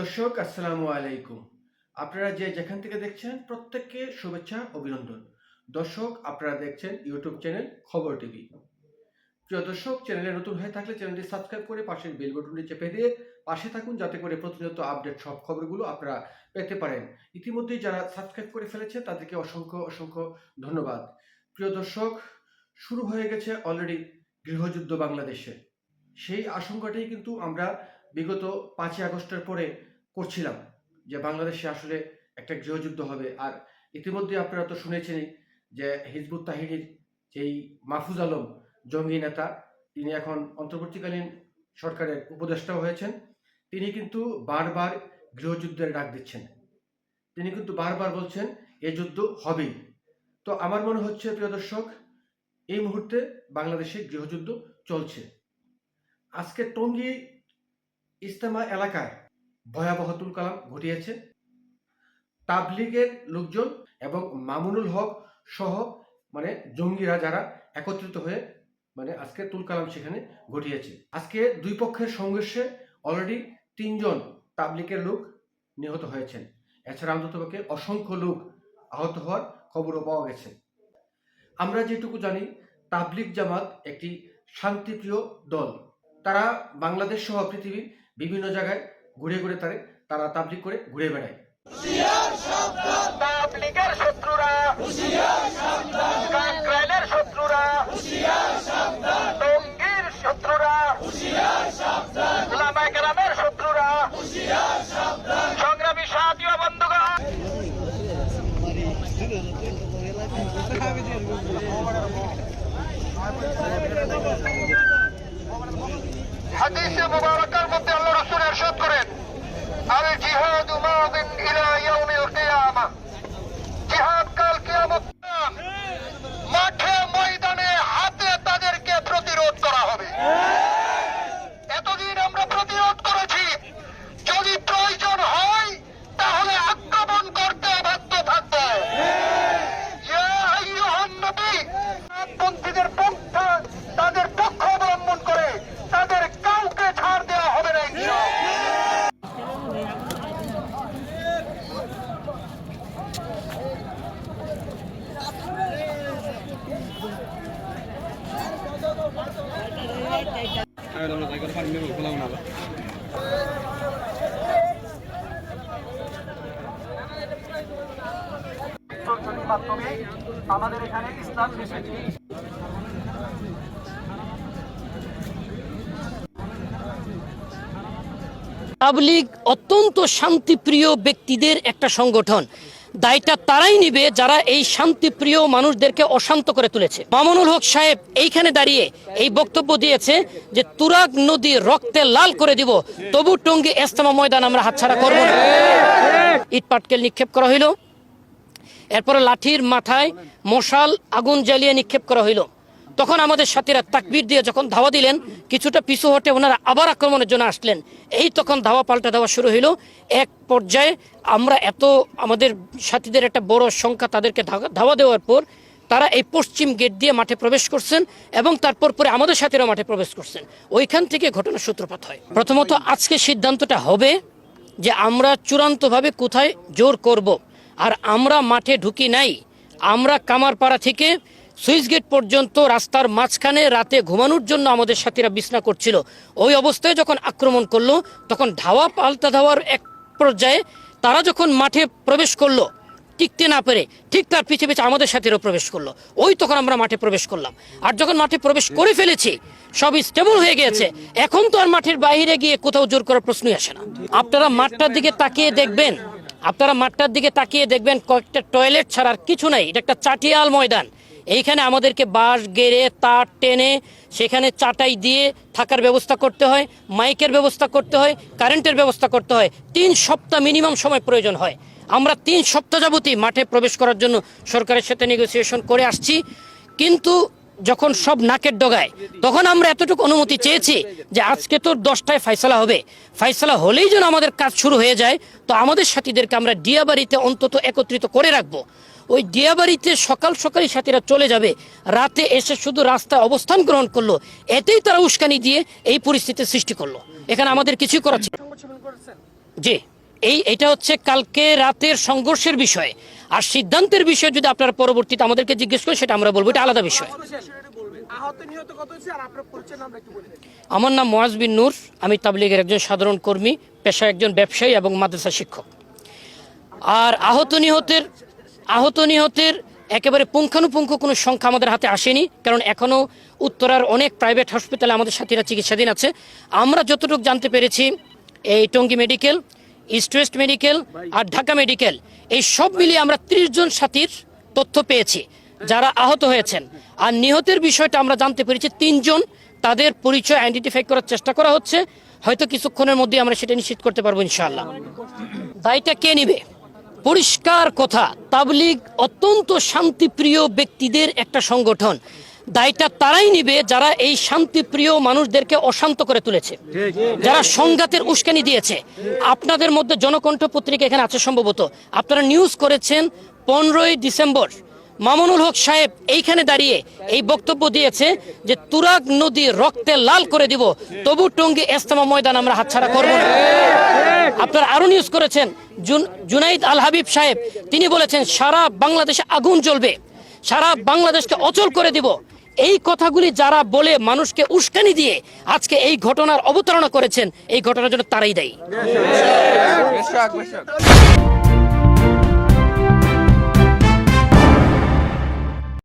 দর্শক, আসসালামু আলাইকুম। আপনারা যে যেখান থেকে দেখছেন, প্রত্যেককে শুভেচ্ছা, অভিনন্দন। দর্শক, আপনারা দেখছেন ইউটিউব চ্যানেল খবর টিভি। প্রিয় দর্শক, চ্যানেলে নতুন হয়ে থাকলে চ্যানেলটি সাবস্ক্রাইব করে পাশের বেল বাটনটি চেপে দিয়ে পাশে থাকুন, যাতে করে প্রতিনিয়ত আপডেট সব খবরগুলো আপনারা পেতে পারেন। ইতিমধ্যেই যারা সাবস্ক্রাইব করে ফেলেছে, তাদেরকে অসংখ্য অসংখ্য ধন্যবাদ। প্রিয় দর্শক, শুরু হয়ে গেছে অলরেডি গৃহযুদ্ধ বাংলাদেশে। সেই আশঙ্কাটাই কিন্তু আমরা বিগত পাঁচই আগস্টের পরে করছিলাম যে বাংলাদেশে আসলে একটা গৃহযুদ্ধ হবে। আর ইতিমধ্যে আপনারা তো শুনেছেনই যে হিজবুত তাহিনীর যেই মাহফুজ আলম জঙ্গি নেতা, তিনি এখন অন্তর্বর্তীকালীন সরকারের উপদেষ্টাও হয়েছেন। তিনি কিন্তু বারবার গৃহযুদ্ধের ডাক দিচ্ছেন। তিনি কিন্তু বারবার বলছেন, এ যুদ্ধ হবেই। তো আমার মনে হচ্ছে, প্রিয় দর্শক, এই মুহূর্তে বাংলাদেশে গৃহযুদ্ধ চলছে। আজকে টঙ্গী ইস্তেমা এলাকায় ভয়াবহ তুলকালাম ঘটিয়েছে। তাবলিগের লোকজন এবং মামুনুল হক সহ মানে জঙ্গিরা যারা একত্রিত হয়ে মানে আজকে তুলকালাম সেখানে ঘটিয়েছে। আজকে দুই পক্ষের সংঘর্ষে অলরেডি তিনজন তাবলিগের লোক নিহত হয়েছেন। এছাড়া অন্ততপক্ষে অসংখ্য লোক আহত হওয়ার খবরও পাওয়া গেছে। আমরা যেটুকু জানি, তাবলিগ জামাত একটি শান্তিপ্রিয় দল। তারা বাংলাদেশ সহ পৃথিবীর বিভিন্ন জায়গায় ঘুরে ঘুরে তারে তারা তাবলিগ করে ঘুরে বেড়ায়। শত্রুরা শত্রুরা শত্রুরা সংগ্রামী সাথীয় বন্ধুগণ মধ্যে আল্লাহ রাসূল ইরশাদ করেন আল জিহাদু মাদিন ইলা ইয়াউমিল কিয়ামা জিহাদ কাল কিয়ামত মাঠে ময়দানে হাতে তাদেরকে প্রতিরোধ করা হবে এতদিন আমরা প্রতিরোধ করেছি যদি প্রয়োজন হয় তাহলে আক্রমণ করতে বাধ্য থাকব ইয়া আইয়ুহান নবী পন্থীদের পক্ষ তাদের পক্ষ অবলম্বন করে তাদের কাউকে ছাড় দেওয়া হবে না ইনশাআল্লাহ চর্চনের তাবলিগ অত্যন্ত শান্তিপ্রিয় ব্যক্তিদের একটা সংগঠন। দায়টা তারাই নিবে যারা এই শান্তিপ্রিয় মানুষদেরকে অশান্ত করে তুলেছে। মামুনুল হক সাহেব এইখানে দাঁড়িয়ে এই বক্তব্য দিয়েছে যে, তুরাগ নদী রক্তে লাল করে দিব, তবু টঙ্গী এস্তমা ময়দান আমরা হাতছাড়া করব না। ইট পাটকেল নিক্ষেপ করা হইল। এরপরে লাঠির মাথায় মশাল আগুন জ্বালিয়ে নিক্ষেপ করা হইল। তখন আমাদের সাথীরা তাকবির দিয়ে যখন ধাওয়া দিলেন, কিছুটা পিছু হটে ওনারা আবার আক্রমণের জন্য আসলেন। এই তখন ধাওয়া পাল্টা ধাওয়া শুরু হইল। এক পর্যায়ে আমরা এত আমাদের সাথীদের একটা বড় সংখ্যা তাদেরকে ধাওয়া দেওয়ার পর তারা এই পশ্চিম গেট দিয়ে মাঠে প্রবেশ করছেন এবং তারপর পরে আমাদের সাথীরা মাঠে প্রবেশ করছেন। ওইখান থেকে ঘটনার সূত্রপাত হয়। প্রথমত আজকে সিদ্ধান্তটা হবে যে আমরা চূড়ান্তভাবে কোথায় জোর করব। আর আমরা মাঠে ঢুকি নাই। আমরা কামারপাড়া থেকে সুইচ গেট পর্যন্ত রাস্তার মাঝখানে রাতে ঘুমানোর জন্য আমাদের সাথীরা বিছনা করছিল। ওই অবস্থায় যখন আক্রমণ করল, তখন ধাওয়া পাল্টা ধাওয়ার এক পর্যায়ে তারা যখন মাঠে প্রবেশ করল, টিকতে না পেরে ঠিক তার পিছে পিছে আমাদের সাথীরাও প্রবেশ করল। ওই তখন আমরা মাঠে প্রবেশ করলাম। আর যখন মাঠে প্রবেশ করে ফেলেছি সব স্টেবল হয়ে গিয়েছে। এখন তো আর মাঠের বাইরে গিয়ে কোথাও জোর করার প্রশ্নই আসে না। আপনারা মাঠটার দিকে তাকিয়ে দেখবেন। আপনারা মাঠটার দিকে তাকিয়ে দেখবেন কয়েকটা টয়লেট ছাড়ার কিছু নাই। এটা একটা চাটিয়াল ময়দান। এইখানে আমাদেরকে বাঁশ গেড়ে, তার, টেনে সেখানে চাটাই দিয়ে থাকার ব্যবস্থা করতে হয়, মাইকের ব্যবস্থা করতে হয়, কারেন্টের ব্যবস্থা করতে হয়। তিন সপ্তাহ মিনিমাম সময় প্রয়োজন হয়। আমরা তিন সপ্তাহ যাবতই মাঠে প্রবেশ করার জন্য সরকারের সাথে নেগোসিয়েশন করে আসছি। কিন্তু যখন সব নাকের ডগায়, তখন আমরা এতটুকু অনুমতি চেয়েছি যে আজকে তো দশটায় ফাইসলা হবে। ফাইসলা হলেই যেন আমাদের কাজ শুরু হয়ে যায়, তো আমাদের সাথীদেরকে আমরা ডিয়াবাড়িতে অন্তত একত্রিত করে রাখব। ওই ডিয়াবাড়িতে সকাল সকালই সাথীরা চলে যাবে। রাতে এসে শুধু রাস্তায় অবস্থান গ্রহণ করল। এতেই তারা উস্কানি দিয়ে এই পরিস্থিতির সৃষ্টি করল। এখানে আমাদের কিছুই করার ছিল। জি, এই, এটা হচ্ছে কালকে রাতের সংঘর্ষের বিষয়। আর সিদ্ধান্তের বিষয় যদি আপনারা পরবর্তীতে আমাদেরকে জিজ্ঞেস করেন, সেটা আমরা বলব, এটা আলাদা বিষয়। আমার নাম মোয়াজ নূর, আমি তাবলিগের একজন সাধারণ কর্মী, পেশায় একজন ব্যবসায়ী এবং মাদ্রাসা শিক্ষক। আর আহত নিহতের আহত নিহতের একেবারে পুঙ্খানুপুঙ্খ কোনো সংখ্যা আমাদের হাতে আসেনি, কারণ এখনও উত্তরার অনেক প্রাইভেট হসপিটালে আমাদের সাথীরা চিকিৎসাধীন আছে। আমরা যতটুকু জানতে পেরেছি, এই Tongi medical east west medical আর ঢাকা মেডিকেল এই সব মিলিয়ে আমরা ত্রিশ জন সাথীর তথ্য পেয়েছি, যারা আহত হয়েছেন। আর নিহতের বিষয়টা আমরা জানতে পেরেছি তিনজন তাদের পরিচয় আইডেন্টিফাই করার চেষ্টা করা হচ্ছে। হয়তো কিছুক্ষণের মধ্যে আমরা সেটা নিশ্চিত করতে পারব ইনশাআল্লাহ। দায়টা কে নিবে? পরিষ্কার কথা তাবলিগ অত্যন্ত শান্তিপ্রিয় ব্যক্তিদের একটা সংগঠন। দায়টা তারাই নিবে যারা এই শান্তিপ্রিয় মানুষদেরকে অশান্ত করে তুলেছে। যারা সংঘাতের উস্কানি দিয়েছে। আপনাদের মধ্যে জনকণ্ঠ পত্রিকা এখানে আছে সম্ভবত। আপনারা নিউজ করেছেন পনেরোই ডিসেম্বর। মামুনুল হক সাহেব এইখানে দাঁড়িয়ে এই বক্তব্য দিয়েছে যে তুরাগ নদী রক্তে লাল করে দিব তবু টঙ্গী এস্তেমা ময়দান আমরা হাতছাড়া করব আপনারা আরও নিউজ করেছেন জুনাইদ আল হাবিব সাহেব তিনি বলেছেন সারা বাংলাদেশে আগুন জ্বলবে সারা বাংলাদেশকে অচল করে দিব এই কথাগুলি যারা বলে মানুষকে উস্কানি দিয়ে আজকে এই ঘটনার অবতারণা করেছেন এই ঘটনার জন্য তারাই দায়ী